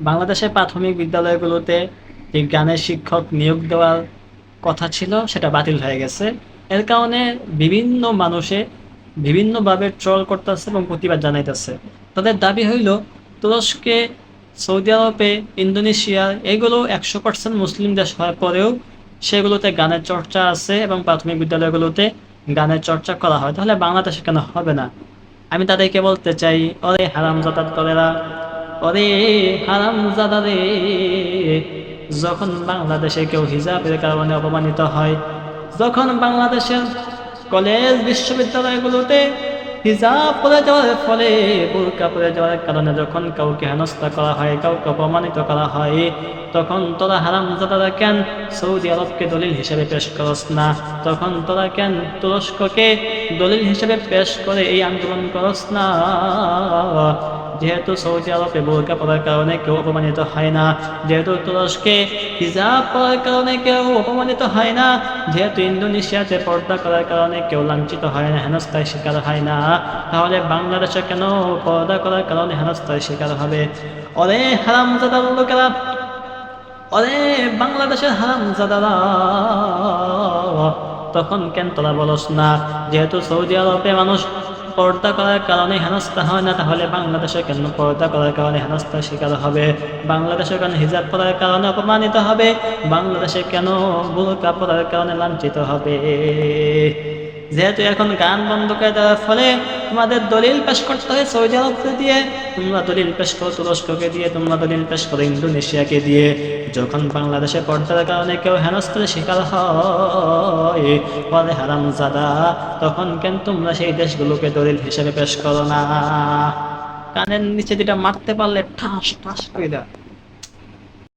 বাংলাদেশের প্রাথমিক বিদ্যালয়গুলোতে যে গানের শিক্ষক নিয়োগ দেওয়ার কথা ছিল, সেটা বাতিল হয়ে গেছে। এর কারণে বিভিন্ন মানুষে বিভিন্নভাবে ট্রল করতেছে এবং প্রতিবাদ জানাইতেছে। তাদের দাবি হইল, তুরস্কে, সৌদি আরবে, ইন্দোনেশিয়া, এগুলো একশো পার্সেন্ট মুসলিম দেশ হওয়ার পরেও সেগুলোতে গানের চর্চা আছে এবং প্রাথমিক বিদ্যালয়গুলোতে গানের চর্চা করা হয়। তাহলে বাংলাদেশে কেন হবে না? আমি তাদেরকে বলতে চাই অরে হারামজাদাত করেরা অরে হারামজাদা রে। যখন বাংলাদেশে কেউ হিজাবের কারণে অপমানিত হয়, যখন বাংলাদেশের কলেজ বিশ্ববিদ্যালয়গুলোতে হিজাব পরে যাওয়ার ফলে বোরকা পরে যাওয়ার কারণে যখন কাউকে হেনস্থা করা হয়, কাউকে অপমানিত করা হয়, তখন তোরা হারাম হারামজাদারা কেন? সৌদি আরবকে দলিল হিসেবে পেশ করস না। তখন তোরা কেন তুরস্ককে দলিল হিসেবে পেশ করে এই আন্দোলন করস না? যেহেতু সৌদি আরবে বোরকা পরার কারণে কেউ অপমানিত হয় না, যেহেতু তুরস্কে হিজাব পরার কারণে কেউ অপমানিত হয় না, যেহেতু ইন্দোনেশিয়াতে পর্দা করার কারণে কেউ লাঞ্ছিত হয় না, হেনস্থায় শিকার হয় না, তাহলে বাংলাদেশে কেন পর্দা করার কারণে হেনস্থায় শিকার হবে? অরে হারামজাদার লোকেরা অরে বাংলাদেশের হারামজাদারা, তখন কেন তোরা বলস না? যেহেতু সৌদি আরবে মানুষ পর্দা করার কারণে হেনস্থা হয় না, তাহলে বাংলাদেশে কেন পর্দা করার কারণে হেনস্থার শিকার হবে? বাংলাদেশে কেন হিজাব পরার কারণে অপমানিত হবে? বাংলাদেশে কেন বোরকা পরার কারণে লাঞ্ছিত হবে? যেহেতু এখন গান বন্ধ করে দেওয়ার ফলে তোমাদের দলিল পেশ করতে হয় সৌদি আরবকে দিয়ে, তোমরা দলিল পেশ করো তুরস্ককে দিয়ে, তোমরা দলিল পেশ করো ইন্দোনেশিয়াকে দিয়ে। যখন বাংলাদেশে পর্দার কারণে কেউ হেনস্থার শিকার হয় বলে হারাম জাদা তখন কেন তোমরা সেই দেশগুলোকে দলিল হিসেবে পেশ করো না? কানের নিচে যেটা মারতে পারলে ঠাস ঠাস করে দেয়